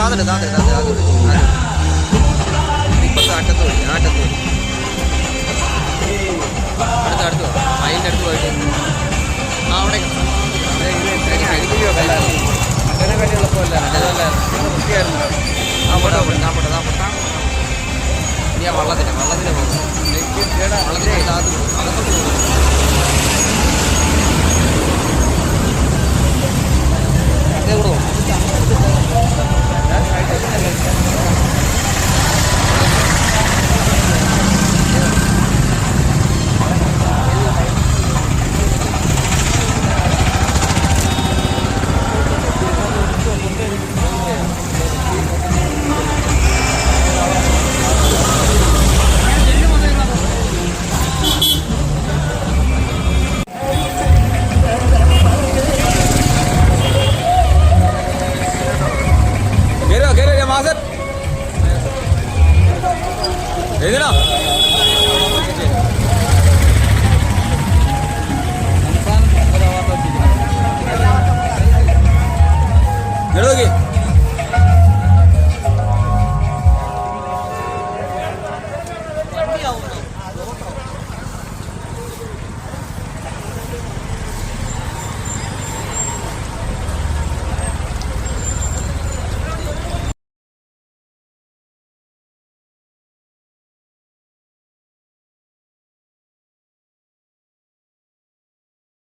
താന്നിട്ട് താന്നിട്ട് താന്നിട്ട് ഇപ്പുറത്ത് അറ്റത്ത് പോയി ആട്ടത്ത് പോയി അടുത്ത് അടുത്ത്. അതിന്റെ അടുത്ത് പോയിട്ട്. ആ അവിടെ അതിനെക്കാട്ടി എളുപ്പമല്ല അതല്ല വൃത്തിയായിരുന്നു. ആ പോട്ടെ പോട്ടെ ആ പോട്ടെ ആ പോട്ടെ. ഇനി ആ വള്ളത്തിന് വള്ളത്തിന് പോകും വള്ളത്തിന്റെ താത്ത് പോകും അകത്തോട്ട് പോകും Hello again.